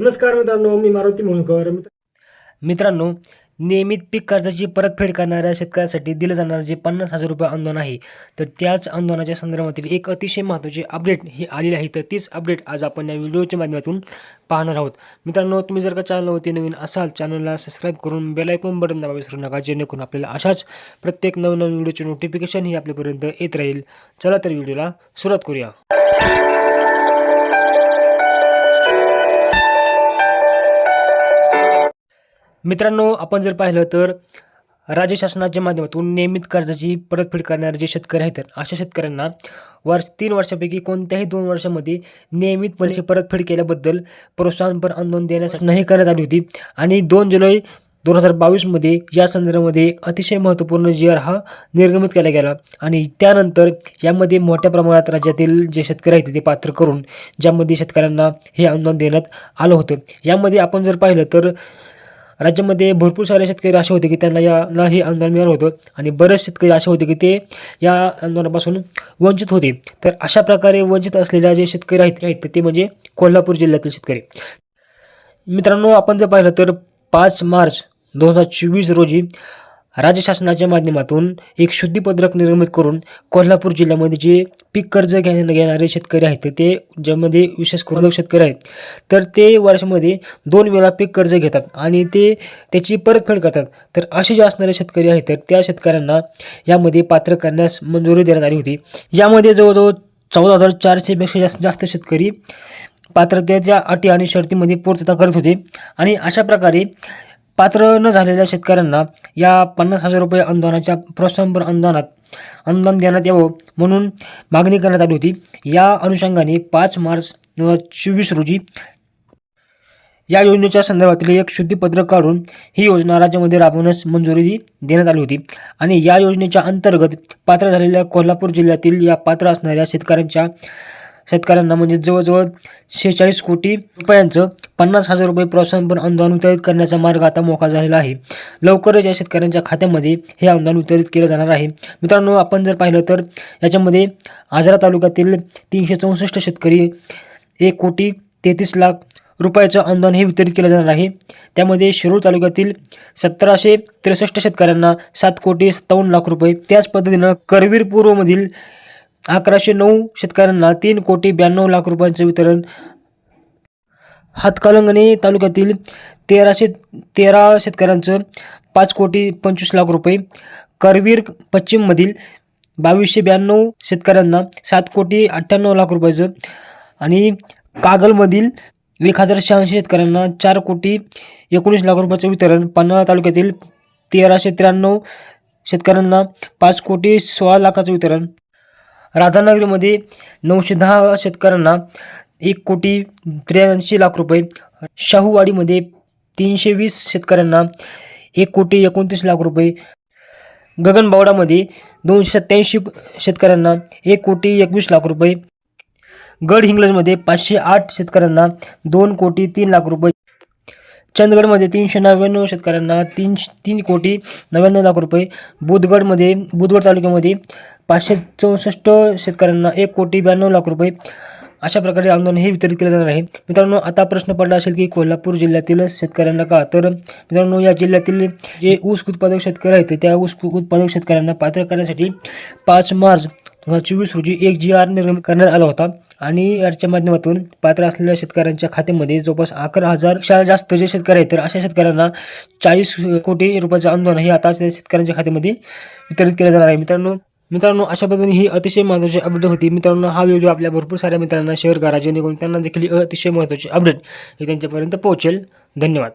नमस्कार मित्रांनो मी मारुती मुळकर. मित्रांनो नियमित पीक कर्जाची परतफेड करणाऱ्या शेतकऱ्यासाठी दिलं जाणारं जे पन्नास हजार रुपये अनुदान आहे तर त्याच अनुदानाच्या संदर्भातील एक अतिशय महत्त्वाची अपडेट ही आलेली आहे. तर तीच अपडेट आज आपण या व्हिडिओच्या माध्यमातून पाहणार आहोत. मित्रांनो तुम्ही जर का चॅनलवरती नवीन असाल चॅनलला सबस्क्राईब करून बेलायकॉन बटन दाबा विसरू नका जेणेकरून आपल्याला अशाच प्रत्येक नवनवीन व्हिडिओचे नोटिफिकेशन ही आपल्यापर्यंत येत राहील. चला तर व्हिडिओला सुरुवात करूया. मित्रांनो आपण जर पाहिलं तर राज्य शासनाच्या माध्यमातून नियमित कर्जाची परतफेड करणारे जे शेतकरी आहेत अशा शेतकऱ्यांना वर्ष तीन वर्षापैकी कोणत्याही दोन वर्षामध्ये नियमित पैसे परतफेड केल्याबद्दल प्रोत्साहनपर आंदोलन देण्यासाठी नाही करण्यात आली होती. आणि दोन जुलै दोन हजार बावीसमध्ये या संदर्भामध्ये अतिशय महत्त्वपूर्ण जी आर हा निर्गमित केला गेला. आणि त्यानंतर यामध्ये मोठ्या प्रमाणात राज्यातील जे शेतकरी आहेत ते पात्र करून ज्यामध्ये शेतकऱ्यांना हे अनुदान देण्यात आलं होतं. यामध्ये आपण जर पाहिलं तर राज्यामध्ये भरपूर सारे शेतकरी असे होते की त्यांना याला हे अनुदान मिळालं होतं आणि बरेच शेतकरी असे होते की ते या अनुदानापासून वंचित होते. तर अशा प्रकारे वंचित असलेल्या जे शेतकरी आहेत आहेत ते म्हणजे कोल्हापूर जिल्ह्यातील शेतकरी. मित्रांनो आपण जर पाहिलं तर पाच मार्च दोन हजार चोवीस रोजी राज्य शासनाच्या माध्यमातून एक शुद्धीपत्रक निर्मित करून कोल्हापूर जिल्ह्यामध्ये जे पीक कर्ज घ्या घेणारे शेतकरी आहेत ते ज्यामध्ये विशेष करून शेतकरी आहेत तर ते वर्षामध्ये दोन वेळा पीक कर्ज घेतात आणि ते त्याची परतफेड करतात. तर असे जे असणारे शेतकरी आहेत तर त्या शेतकऱ्यांना यामध्ये पात्र करण्यास मंजुरी देण्यात आली होती. यामध्ये जवळजवळ चौदा हजार चारशेपेक्षा जास्त जास्त शेतकरी पात्रतेच्या अटी आणि शर्तीमध्ये पूर्तता करत होते. आणि अशा प्रकारे पात्र न झालेल्या शेतकऱ्यांना या पन्नास हजार रुपये अनुदानाच्या प्रोत्साहनपर अनुदानात अनुदान देण्यात यावं म्हणून मागणी करण्यात आली होती. या अनुषंगाने पाच मार्च दोन हजार चोवीस रोजी या योजनेच्या संदर्भातील एक शुद्धीपत्रक काढून ही योजना राज्यामध्ये राबवण्यास मंजुरी देण्यात आली होती आणि या योजनेच्या अंतर्गत पात्र झालेल्या कोल्हापूर जिल्ह्यातील या पात्र असणाऱ्या शेतकऱ्यांच्या शेतकऱ्यांना म्हणजे जवळजवळ शेहेचाळीस कोटी रुपयांचं पन्नास हजार रुपये प्रोत्साहनपर अनुदान वितरित करण्याचा मार्ग आता मोका झालेला आहे. लवकरच या शेतकऱ्यांच्या खात्यामध्ये हे अनुदान वितरित केलं जाणार आहे. मित्रांनो आपण जर पाहिलं तर याच्यामध्ये आजरा तालुक्यातील तीनशे चौसष्ट शेतकरी एक कोटी तेहतीस लाख रुपयाचं अनुदान हे वितरित केलं जाणार आहे. त्यामध्ये शिरूर तालुक्यातील सतराशे त्रेसष्ट शेतकऱ्यांना सात कोटी सत्तावन्न लाख रुपये. त्याच पद्धतीनं करवीर पूर्वमधील अकराशे नऊ शेतकऱ्यांना तीन कोटी ब्याण्णव लाख रुपयांचे वितरण. हातकालंगणे तालुक्यातील तेराशे तेरा शेतकऱ्यांचं पाच कोटी पंचवीस लाख रुपये. करवीर पश्चिममधील बावीसशे ब्याण्णव शेतकऱ्यांना सात कोटी अठ्ठ्याण्णव लाख रुपयाचं. आणि कागलमधील एक हजार शहाऐंशी शेतकऱ्यांना चार कोटी एकोणीस लाख रुपयाचं वितरण. पन्हाळा तालुक्यातील तेराशे त्र्याण्णव शेतकऱ्यांना पाच कोटी सोळा लाखाचं वितरण. राधानगरीमध्ये नऊशे दहा शेतकऱ्यांना एक कोटी त्र्याऐंशी लाख रुपये शाहूवाडीमध्ये तीनशे वीस शेतकऱ्यांना एक कोटी एकोणतीस लाख रुपये गगनबावडामध्ये दोनशे सत्त्याऐंशी शेतकऱ्यांना एक कोटी एकवीस लाख रुपये गडहिंग्लजमध्ये पाचशे आठ शेतकऱ्यांना दोन कोटी तीन लाख रुपये चंदगडमध्ये तीनशे नव्याण्णव शेतकऱ्यांना तीन तीन कोटी नव्याण्णव लाख रुपये बुधगडमध्ये बुधगड तालुक्यामध्ये पाचशे चौसष्ट शेतकऱ्यांना एक कोटी ब्याण्णव लाख रुपये अशा प्रकारे अनुदान हे वितरित केलं जाणार आहे. मित्रांनो आता प्रश्न पडला असेल की कोल्हापूर जिल्ह्यातील शेतकऱ्यांना का? तर मित्रांनो या जिल्ह्यातील जे ऊस उत्पादक शेतकरी आहेत त्या ऊस उत्पादक शेतकऱ्यांना पात्र करण्यासाठी पाच मार्च दोन हजार चोवीस रोजी एक जी आर निर्मित करण्यात आला होता आणि याच्या माध्यमातून पात्र असलेल्या शेतकऱ्यांच्या खात्यामध्ये जवळपास अकरा हजार जास्त जे शेतकरी आहेत तर अशा शेतकऱ्यांना चाळीस कोटी रुपयाचं अनुदान हे आता शेतकऱ्यांच्या खात्यामध्ये वितरित केलं जाणार आहे. मित्रांनो मित्रांनो अशा पद्धतीने ही अतिशय महत्त्वाची अपडेट होती. मित्रांनो हा व्हिडिओ आपल्या भरपूर साऱ्या मित्रांना शेअर करा जेणेकरून त्यांना देखील अतिशय महत्त्वाची अपडेट ही त्यांच्यापर्यंत पोहोचेल. धन्यवाद.